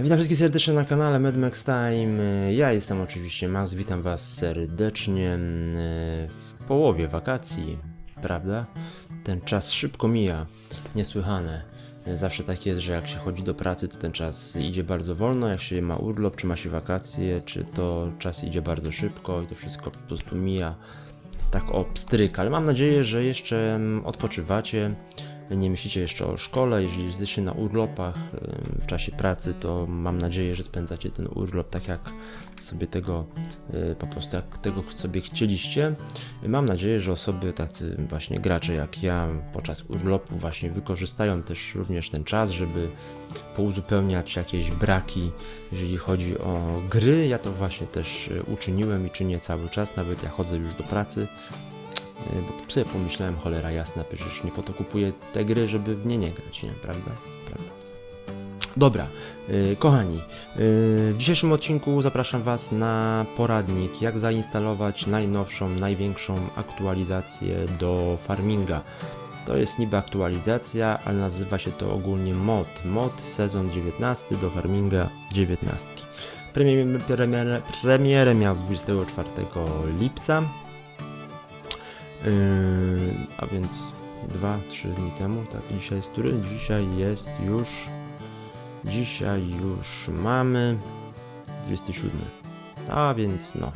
Witam wszystkich serdecznie na kanale Mad Max Time. Ja jestem oczywiście Max, witam was serdecznie e, w połowie wakacji, prawda? Ten czas szybko mija, niesłychane. Zawsze tak jest, że jak się chodzi do pracy, to ten czas idzie bardzo wolno, jak się ma urlop, czy ma się wakacje, czy to czas idzie bardzo szybko i to wszystko po prostu mija tak o pstryk, ale mam nadzieję, że jeszcze mm, odpoczywacie, nie myślicie jeszcze o szkole, jeżeli jesteście na urlopach w czasie pracy, to mam nadzieję, że spędzacie ten urlop tak jak sobie tego y, po prostu jak tego sobie chcieliście. Mam nadzieję, że osoby tacy właśnie gracze jak ja podczas urlopu właśnie wykorzystają też również ten czas, żeby pouzupełniać jakieś braki, jeżeli chodzi o gry. Ja to właśnie też y, uczyniłem i czynię cały czas, nawet jak chodzę już do pracy. Y, Bo sobie pomyślałem, cholera jasna, przecież nie po to kupuję te gry, żeby w nie nie grać, nie? Prawda? Prawda. Dobra, y, kochani, y, w dzisiejszym odcinku zapraszam Was na poradnik, jak zainstalować najnowszą, największą aktualizację do farminga. To jest niby aktualizacja, ale nazywa się to ogólnie mod. Mod sezon 19 do farminga 19. Premier, premier, premierę miał 24 lipca, a więc 2-3 dni temu, tak, dzisiaj jest który? Dzisiaj jest już, dzisiaj już mamy 27, a więc no,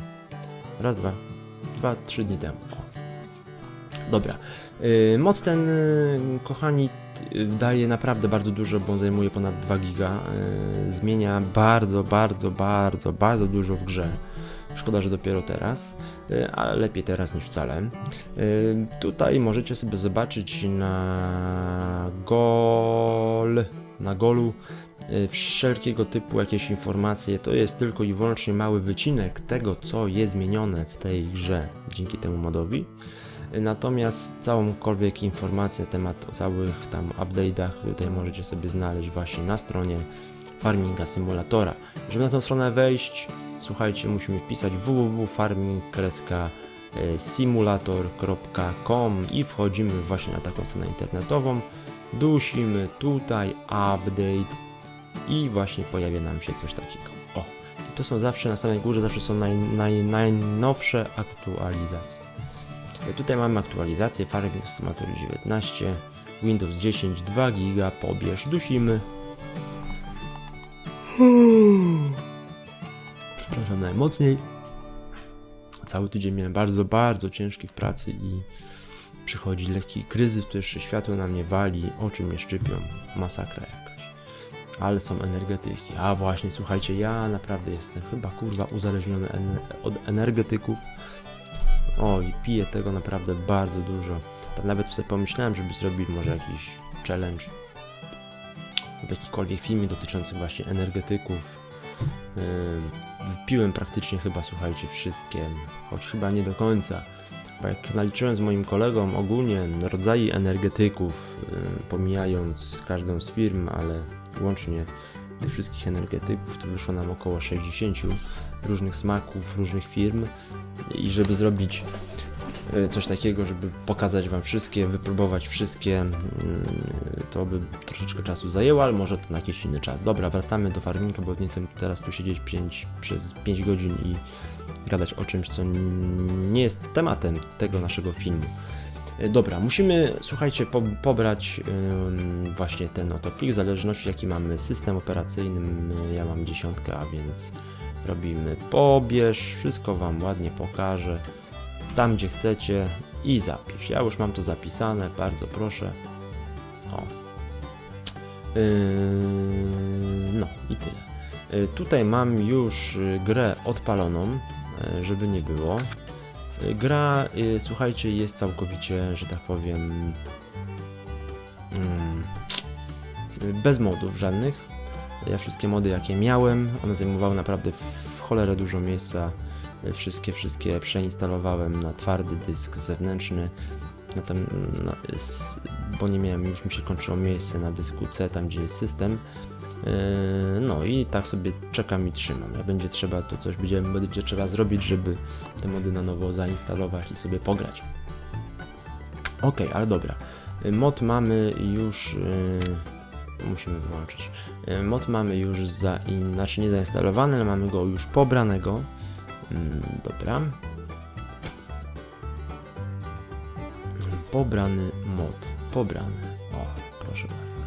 raz, dwa, dwa, trzy dni temu. Dobra, yy, moc ten, yy, kochani, t- daje naprawdę bardzo dużo, bo on zajmuje ponad 2 giga, zmienia bardzo, bardzo, bardzo, bardzo dużo w grze. Szkoda, że dopiero teraz, yy, ale lepiej teraz niż wcale. Y, Tutaj możecie sobie zobaczyć na gol, na golu y, wszelkiego typu jakieś informacje. To jest tylko i wyłącznie mały wycinek tego, co jest zmienione w tej grze dzięki temu modowi. Y, Natomiast całąkolwiek informację na temat o całych tam update'ach tutaj możecie sobie znaleźć właśnie na stronie Farminga Simulatora. Żeby na tą stronę wejść, słuchajcie, musimy wpisać www.farming-simulator.com i wchodzimy właśnie na taką stronę internetową. Dusimy tutaj update i właśnie pojawia nam się coś takiego. O, i to są zawsze na samej górze, zawsze są naj, naj, najnowsze aktualizacje. Tutaj mamy aktualizację Farming Simulator 19, Windows 10, 2 giga, pobierz, dusimy. Przepraszam najmocniej. Cały tydzień miałem bardzo, bardzo ciężki w pracy i przychodzi lekki kryzys, tu jeszcze światło na mnie wali, oczy mnie szczypią, masakra jakaś. Ale są energetyki. A właśnie, słuchajcie, ja naprawdę jestem chyba kurwa uzależniony od energetyków. O, i piję tego naprawdę bardzo dużo. Tak nawet sobie pomyślałem, żeby zrobić może jakiś challenge w jakikolwiek filmie dotyczący właśnie energetyków. Yy, Wypiłem praktycznie chyba, słuchajcie, wszystkie, choć chyba nie do końca. Bo jak naliczyłem z moim kolegą ogólnie rodzaje energetyków, yy, pomijając każdą z firm, ale łącznie tych wszystkich energetyków, to wyszło nam około 60 różnych smaków, różnych firm. I żeby zrobić coś takiego, żeby pokazać Wam wszystkie, wypróbować wszystkie, mm, to by troszeczkę czasu zajęło, ale może to na jakiś inny czas. Dobra, wracamy do farminga, bo nie chcę teraz tu siedzieć 5, przez 5 godzin i gadać o czymś, co nie jest tematem tego naszego filmu. Y, Dobra, musimy, słuchajcie, po, pobrać ym, właśnie ten oto plik, w zależności jaki mamy system operacyjny. y, Ja mam dziesiątkę, a więc robimy pobierz, wszystko Wam ładnie pokażę tam gdzie chcecie i zapisz. Ja już mam to zapisane, bardzo proszę. O. Yy, no i tyle. Yy, tutaj mam już y, grę odpaloną, yy, żeby nie było. Yy, Gra, yy, słuchajcie, jest całkowicie, że tak powiem, yy, bez modów żadnych. Ja wszystkie mody jakie miałem, one zajmowały naprawdę cholerę dużo miejsca wszystkie, wszystkie przeinstalowałem na twardy dysk zewnętrzny, na tam, na, s- bo nie miałem, już mi się kończyło miejsce na dysku C, tam gdzie jest system. Yy, No i tak sobie czekam i trzymam. Jak będzie trzeba, to coś będzie, będzie trzeba zrobić, żeby te mody na nowo zainstalować i sobie pograć. Ok, ale dobra. Yy, Mod mamy już musimy wyłączyć. E, Mod mamy już za, znaczy nie zainstalowany, ale mamy go już pobranego. Mm, dobra. Pobrany mod. Pobrany. O, proszę bardzo.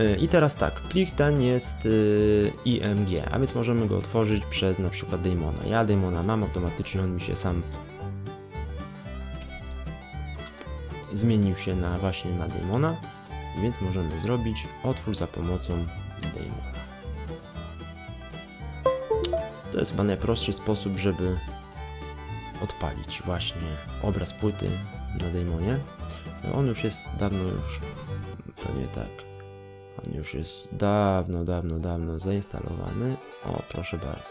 E, I teraz tak, plik ten jest y, IMG, a więc możemy go otworzyć przez na przykład Daemona. Ja Daemona mam automatycznie, on mi się sam zmienił się na właśnie na Daemona, więc możemy zrobić otwórz za pomocą Daemona. To jest chyba najprostszy sposób, żeby odpalić właśnie obraz płyty na Daemonie. On już jest dawno już, pewnie tak, on już jest dawno, dawno, dawno zainstalowany. O, proszę bardzo.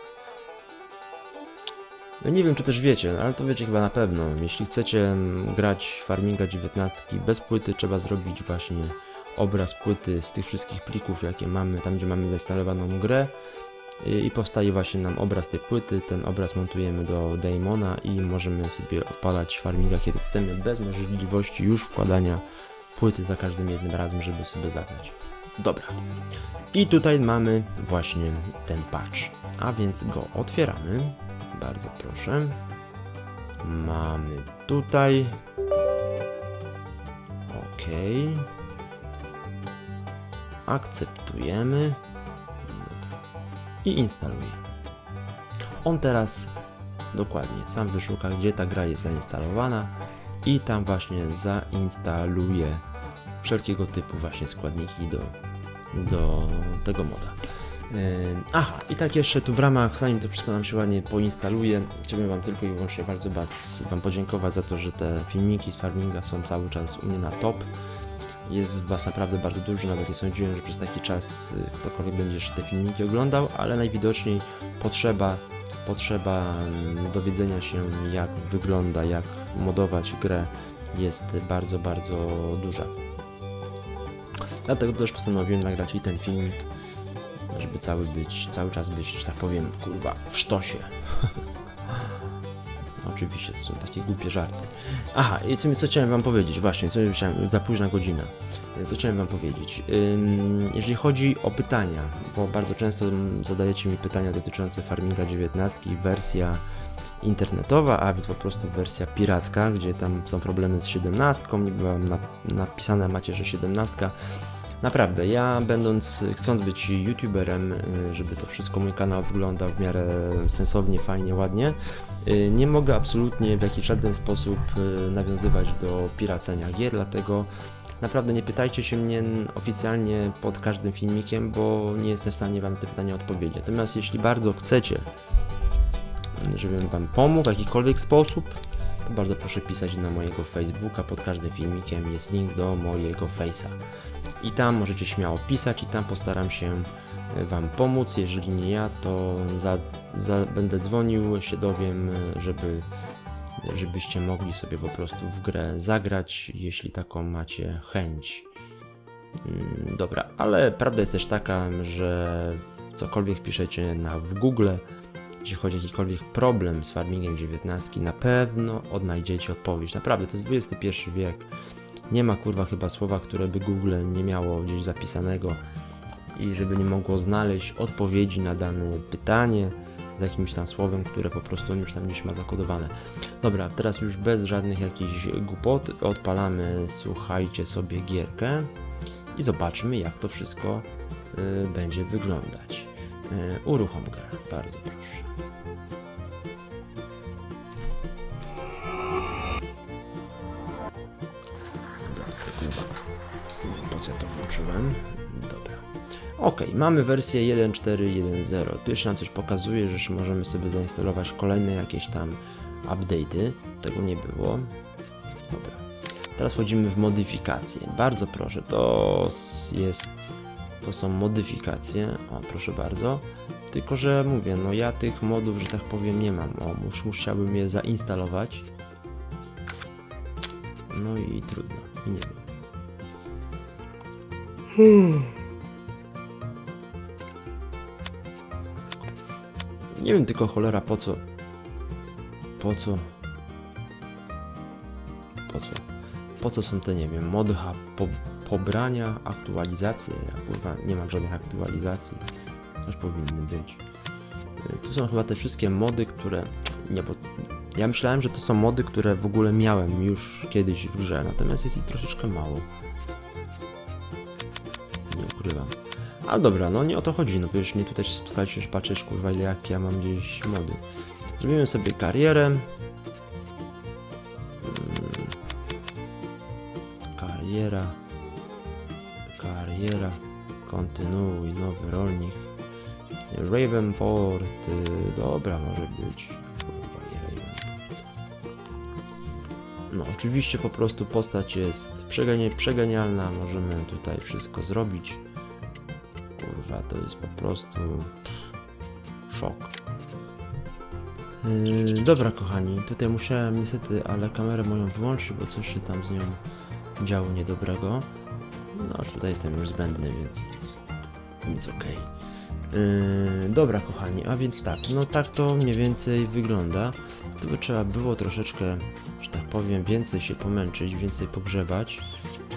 No nie wiem, czy też wiecie, ale to wiecie chyba na pewno. Jeśli chcecie mm, grać Farminga 19 bez płyty, trzeba zrobić właśnie obraz płyty z tych wszystkich plików, jakie mamy, tam gdzie mamy zainstalowaną grę. I powstaje właśnie nam obraz tej płyty. Ten obraz montujemy do Daemona i możemy sobie odpalać Farminga kiedy chcemy, bez możliwości już wkładania płyty za każdym jednym razem, żeby sobie zagrać. Dobra. I tutaj mamy właśnie ten patch. A więc go otwieramy. Bardzo proszę. Mamy tutaj. OK. Akceptujemy. I instalujemy. On teraz dokładnie sam wyszuka, gdzie ta gra jest zainstalowana i tam właśnie zainstaluje wszelkiego typu właśnie składniki do, do tego moda. Yy, Aha, i tak jeszcze tu w ramach, zanim to wszystko nam się ładnie poinstaluje, chciałbym Wam tylko i wyłącznie bardzo was, Wam podziękować za to, że te filmiki z farminga są cały czas u mnie na top. Jest Was naprawdę bardzo dużo, nawet nie sądziłem, że przez taki czas y, ktokolwiek będzie jeszcze te filmiki oglądał, ale najwidoczniej potrzeba, potrzeba mm, dowiedzenia się jak wygląda, jak modować grę jest bardzo, bardzo duża. Dlatego też postanowiłem nagrać i ten filmik, żeby cały być, cały czas być, że tak powiem, kurwa, w sztosie. Oczywiście, to są takie głupie żarty. Aha, i co, co chciałem wam powiedzieć, właśnie, co chciałem, za późna godzina. Co chciałem wam powiedzieć? Jeżeli chodzi o pytania, bo bardzo często zadajecie mi pytania dotyczące Farminga 19, wersja internetowa, a więc po prostu wersja piracka, gdzie tam są problemy z 17, niby mam na, napisane macie, że 17. Naprawdę, ja będąc, chcąc być youtuberem, y, żeby to wszystko mój kanał wyglądał w miarę sensownie, fajnie, ładnie, y, nie mogę absolutnie w jakiś żaden sposób y, nawiązywać do piracenia gier, dlatego naprawdę nie pytajcie się mnie oficjalnie pod każdym filmikiem, bo nie jestem w stanie wam te pytania odpowiedzieć. Natomiast jeśli bardzo chcecie, żebym wam pomógł w jakikolwiek sposób, to bardzo proszę pisać na mojego Facebooka. Pod każdym filmikiem jest link do mojego Face'a. I tam możecie śmiało pisać i tam postaram się e, Wam pomóc. Jeżeli nie ja, to za, za, będę dzwonił, się dowiem, e, żeby, żebyście mogli sobie po prostu w grę zagrać, jeśli taką macie chęć. Mm, Dobra, ale prawda jest też taka, że cokolwiek piszecie na, w Google, jeśli chodzi o jakikolwiek problem z farmingiem 19, na pewno odnajdziecie odpowiedź. Naprawdę, to jest XXI wiek. Nie ma kurwa chyba słowa, które by Google nie miało gdzieś zapisanego i żeby nie mogło znaleźć odpowiedzi na dane pytanie z jakimś tam słowem, które po prostu on już tam gdzieś ma zakodowane. Dobra, teraz już bez żadnych jakichś głupot odpalamy, słuchajcie sobie gierkę i zobaczymy jak to wszystko y, będzie wyglądać. Y, uruchom grę, bardzo proszę. Włączyłem. Dobra. Ok, mamy wersję 1.4.1.0. Tu jeszcze nam coś pokazuje, że możemy sobie zainstalować kolejne jakieś tam update'y. Tego nie było. Dobra. Teraz wchodzimy w modyfikacje. Bardzo proszę, to jest. To są modyfikacje. O, proszę bardzo. Tylko, że mówię, no ja tych modów, że tak powiem, nie mam. O, już musiałbym je zainstalować. No i trudno. I nie wiem. Nie wiem tylko cholera po co. Po co? Po co? Po co są te, nie wiem, mody po, pobrania, aktualizacje. Ja kurwa nie mam żadnych aktualizacji. Też powinny być. Y, Tu są chyba te wszystkie mody, które. Nie, bo ja myślałem, że to są mody, które w ogóle miałem już kiedyś w grze, natomiast jest ich troszeczkę mało. Ukrywam. Ale dobra, no nie o to chodzi, no przecież nie tutaj że patrzeć kurwa ile jak ja mam gdzieś mody. Zrobimy sobie karierę. Mm. Kariera. Kariera. Kontynuuj, nowy rolnik. Ravenport. y, Dobra, może być. Kurwa. No, oczywiście po prostu postać jest przeganialna. Możemy tutaj wszystko zrobić. To jest po prostu szok. Yy, dobra, kochani, tutaj musiałem niestety, ale kamerę moją wyłączyć, bo coś się tam z nią działo niedobrego. No, aż tutaj jestem już zbędny, więc nic okej. Yy, dobra, kochani, a więc tak, no tak to mniej więcej wygląda. Tu by trzeba było troszeczkę, że tak powiem, więcej się pomęczyć, więcej pogrzebać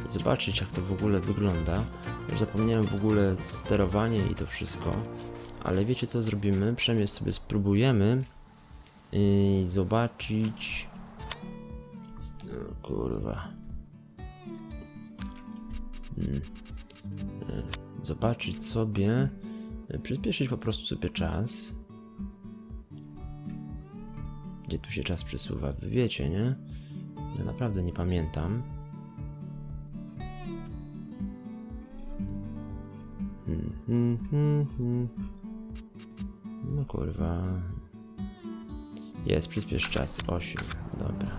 zobaczyć, jak to w ogóle wygląda. Już zapomniałem w ogóle sterowanie i to wszystko, ale wiecie co zrobimy? Przynajmniej sobie spróbujemy i zobaczyć. No, kurwa. Mm. E, Zobaczyć sobie. e, Przyspieszyć po prostu sobie czas. Gdzie tu się czas przesuwa? Wy wiecie, nie? Ja naprawdę nie pamiętam. Hmm, hmm. No kurwa. Jest, przyspiesz czas. 8. Dobra.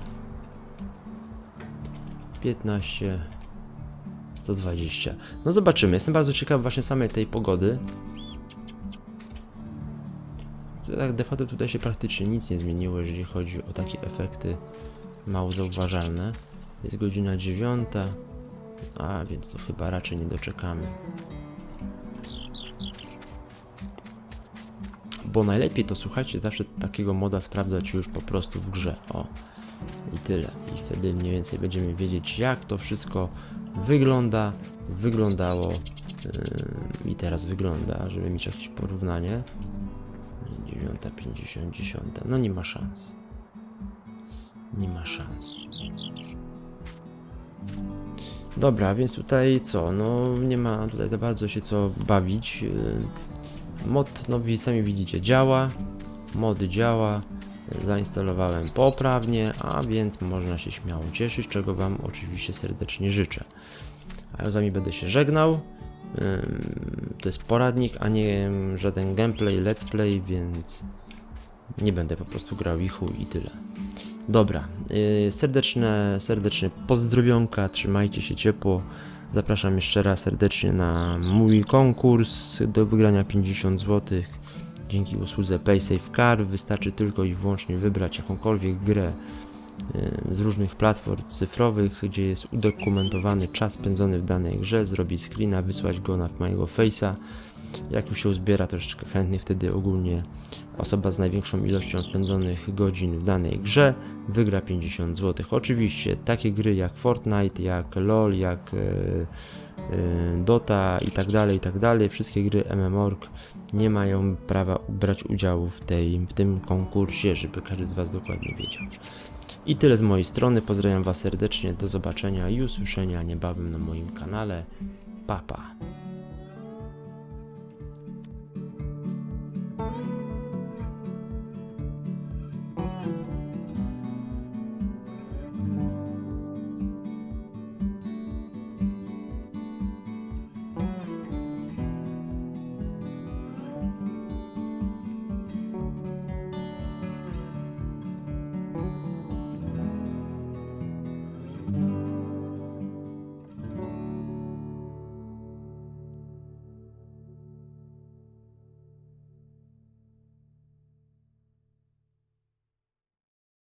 15. 120. No zobaczymy. Jestem bardzo ciekaw właśnie samej tej pogody. Tak de facto tutaj się praktycznie nic nie zmieniło, jeżeli chodzi o takie efekty mało zauważalne. Jest godzina 9. A, więc to chyba raczej nie doczekamy. Bo najlepiej to słuchajcie, zawsze takiego moda sprawdzać już po prostu w grze. O. I tyle. I wtedy mniej więcej będziemy wiedzieć, jak to wszystko wygląda, wyglądało yy, i teraz wygląda, żeby mieć jakieś porównanie. 9.50, 10. No nie ma szans. Nie ma szans. Dobra, więc tutaj co? No nie ma tutaj za bardzo się co bawić. Yy, Mod, no sami widzicie, działa. Mod działa. Zainstalowałem poprawnie, a więc można się śmiało cieszyć, czego Wam oczywiście serdecznie życzę. A ja z Wami będę się żegnał. To jest poradnik, a nie żaden gameplay, let's play, więc nie będę po prostu grał i chuj i tyle. Dobra, yy, serdeczne, serdeczne pozdrowionka, trzymajcie się ciepło. Zapraszam jeszcze raz serdecznie na mój konkurs do wygrania 50 zł. Dzięki usłudze PaySafeCard wystarczy tylko i wyłącznie wybrać jakąkolwiek grę y, z różnych platform cyfrowych, gdzie jest udokumentowany czas spędzony w danej grze, zrobić screena, wysłać go na mojego face'a. Jak już się uzbiera troszeczkę chętnych, wtedy ogólnie osoba z największą ilością spędzonych godzin w danej grze wygra 50 zł. Oczywiście takie gry jak Fortnite, jak LOL, jak e, e, Dota i tak dalej, i tak dalej, wszystkie gry MMORG nie mają prawa brać udziału w, tej, w tym konkursie, żeby każdy z Was dokładnie wiedział. I tyle z mojej strony. Pozdrawiam Was serdecznie. Do zobaczenia i usłyszenia niebawem na moim kanale. Pa, pa.